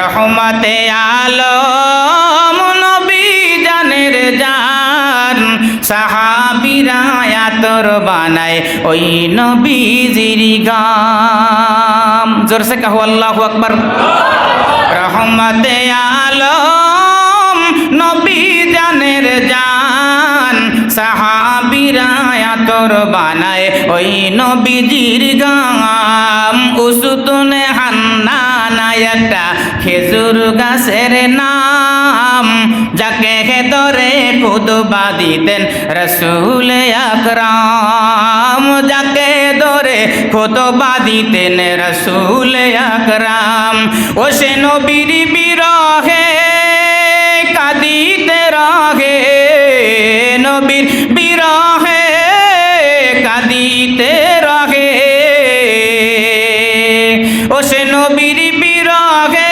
রহমতে আলম নবী জানের জান, সাহাবিরা আতর বানায় ওই নবীজির গাম জোরসে কাহু, আল্লাহু আকবার। রহমতে আলম নবী জানের জান, সাহাবিরা আতর বানায় ওই নবীজির গাম উসুতুনে হান্না একটা খেজুর গাছের নাম, যাকে হেতরে খুদবা দিতেন রসুল আকরাম। যাকে ধরে খুদবা দিতেন রসুল আকরাম। ও সে নবীর বিরহে, কাদিতে রহে নবীর বিরহে, কাদিতে রহে ও সে নবীর বিরহে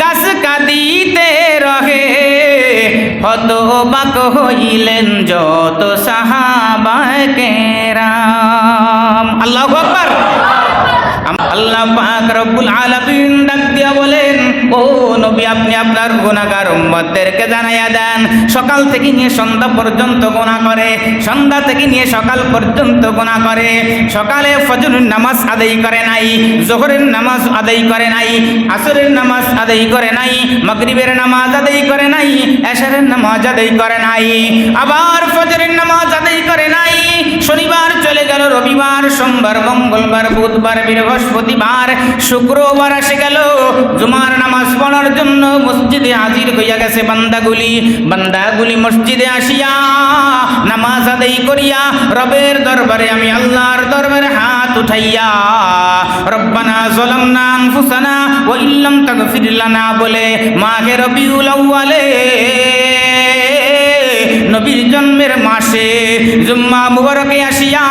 গাছ কাঁদিতে রহে। হত বাক হইলেন যত সাহাবায় কেরাম। আল্লাহ আকবার। আল্লাহ পাক রব্বুল আলামিন ডাক দিয়া বলেন, ও নবী, আপনি আপনার গুনাহগার উম্মতদেরকে জানাইয়া দেন। সকাল থেকে নিয়ে সন্ধ্যা পর্যন্ত গুনাহ করে, সন্ধ্যা থেকে নিয়ে সকাল পর্যন্ত গুনাহ করে। সকালে ফজরের নামাজ আদায় করে নাই, জোহরের নামাজ আদায় করে নাই, আসরের নামাজ আদায় করে নাই, মাগরিবের নামাজ আদায় করে নাই, এশারের নামাজ আদায় করে নাই, আবার ফজরের নামাজ আদায় করে নাই। শনিবার চলে গেল রবিবার, সোমবার, মঙ্গলবার, বুধবার, বৃহস্পতিবার, শুক্রবার আসে গেল। জুমার নামাজ পড়ার জন্য মসজিদে হাজির হইয়া গেছে বান্দাগুলি। বান্দাগুলি মসজিদে আসিয়া নামাজ আদায় করিয়া রবের দরবারে আমি আল্লাহর দরবারে হাত উঠাইয়া, রব্বানা জলামনা আনফুসানা ওয়া ইল্লাম তাগফির লানা বলে, মাহে রবিউল আউয়ালে। মাসে জুম্মা মুবারকে আসিয়া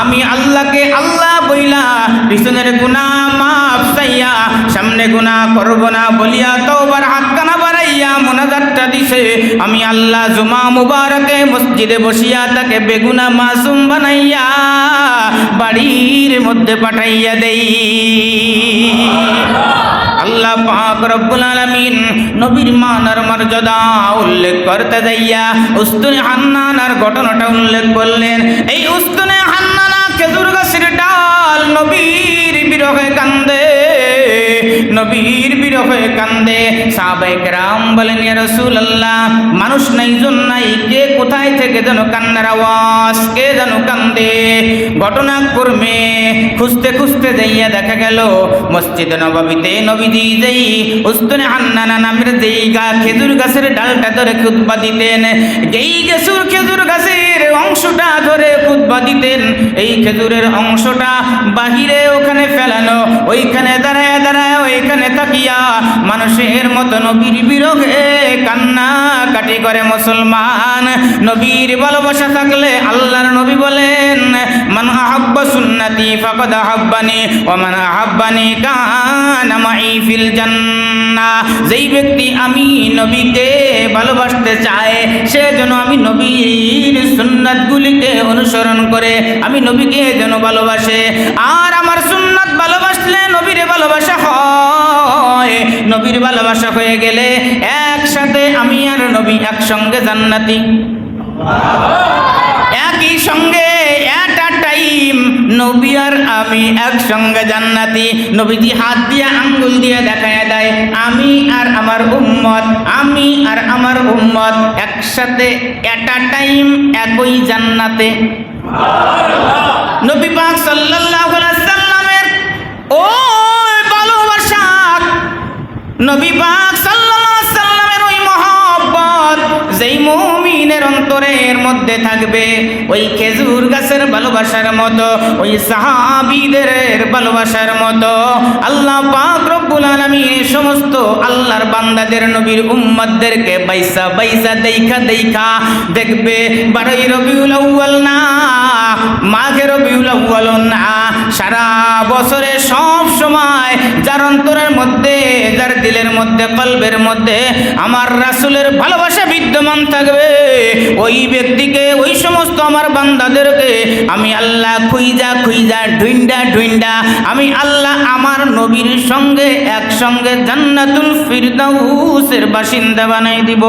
আমি আল্লাহকে আল্লাহ বইলা পিছনের গুনা মাফ চাইয়া, সামনে গুনা করব না বলিয়া তওবার হাত কানা বাড়াইয়া মোনাজাতটা দিছে। আমি আল্লাহ জুমা মুবারকে মসজিদে বসিয়া তাকে বেগুনা মাসুম বানাইয়া বাড়ির মধ্যে পাঠাইয়া দেই। আল্লাহ পাক রব্বুল আলামিন নবীর মানার মর্যাদা উল্লেখ করতে যাইয়া উস্তুনে হান্নানার ঘটনাটা উল্লেখ করলেন। এই উস্তুনে হান্নানা খেজুর গাছের ডাল নবীর নবীর বিরহে কান্দে। সাহাবায়ে কেরাম বলেন, ইয়া রাসূলুল্লাহ, মানুষ নাই, জন নাই, কে কোথায় থেকে যেন কান্নার আওয়াজ, কে যেন কান্দে? ঘটনা কর্মে খুঁজতে খুঁজতে যাইয়া দেখা গেল, মসজিদ নবাবিতে নবীজি যেই উস্তুনে হান্নানা নামের যেই গা খেজুর গাছের ডালটা ধরে খুতবা দিতেন, যেই গেছুর খেজুর অংশটা ধরে খুতবা দিতেন। এই খেজুরের অংশটা বাহিরে ওখানে ফেলানো, ওইখানে দাঁড়ায় দাঁড়ায় ওইখানে তাকিয়া মানুষের মতো নবীর বিরহে কান্না কাটি করে মুসলমান। নবীর ভালোবাসা থাকলে আল্লাহর নবী বলেন, মান আহাব্বা সুন্নতি ফাকাদ আহাব্বানি, ওয়া মান আহাব্বানি কানা মাই ফিল জান্নাহ যেই ব্যক্তি আমি নবীকে ভালোবাসতে চায়, সে যেন আমি নবীর সুন্নাতগুলিকে অনুসরণ করে, আমি নবীকে যেন ভালোবাসে। আর আমার সুন্নাত ভালোবাসলে নবীর ভালোবাসা হয়। নবীর ভালোবাসা হয়ে গেলে একসাথে আমি আর নবী একসঙ্গে জান্নাতি। একই সঙ্গে টাইম নবী আর আমি একসঙ্গে জান্নাতি। নবীজি হাত দিয়ে আঙ্গুল দিয়ে দেখায় দেয়, আমি আর আমার উম্মত, আমি আর আমার উম্মত একসাথে একটা টাইম একই জান্নাতে। নবী পাক সাল্লাল্লাহু আলাইহি সাল্লামের ও ভালোবাসা নবী পাক অন্তরের মধ্যে থাকবে। ওই খেজুর গাছের ভালোবাসার মতো, ওই সাহাবীদের ভালোবাসার মতো। আল্লাহ পাক রব্বুল আলামিন সমস্ত আল্লাহর বান্দাদের, নবীর উম্মতদেরকে বাইসা বাইসা দেইখা দেইখা দেখবে। বারোই রবিউল আউয়াল না, মাঘে রবিউল আউয়াল না, সারা বছরে সব সময় যার অন্তরের মধ্যে, যার দিলের মধ্যে, কলবের মধ্যে আমার রাসুলের ভালোবাসা বিদ্যমান থাকবে। ওই ব্যক্তিকে, ওই সমস্ত আমার বান্দাদেরকে আমি আল্লাহ খুইজা খুইজা ঢুইন্ডা ঢুইন্ডা, আমি আল্লাহ আমার নবীর সঙ্গে একসঙ্গে জান্নাতুল ফিরদাউসের বাসিন্দা বানাই দিব।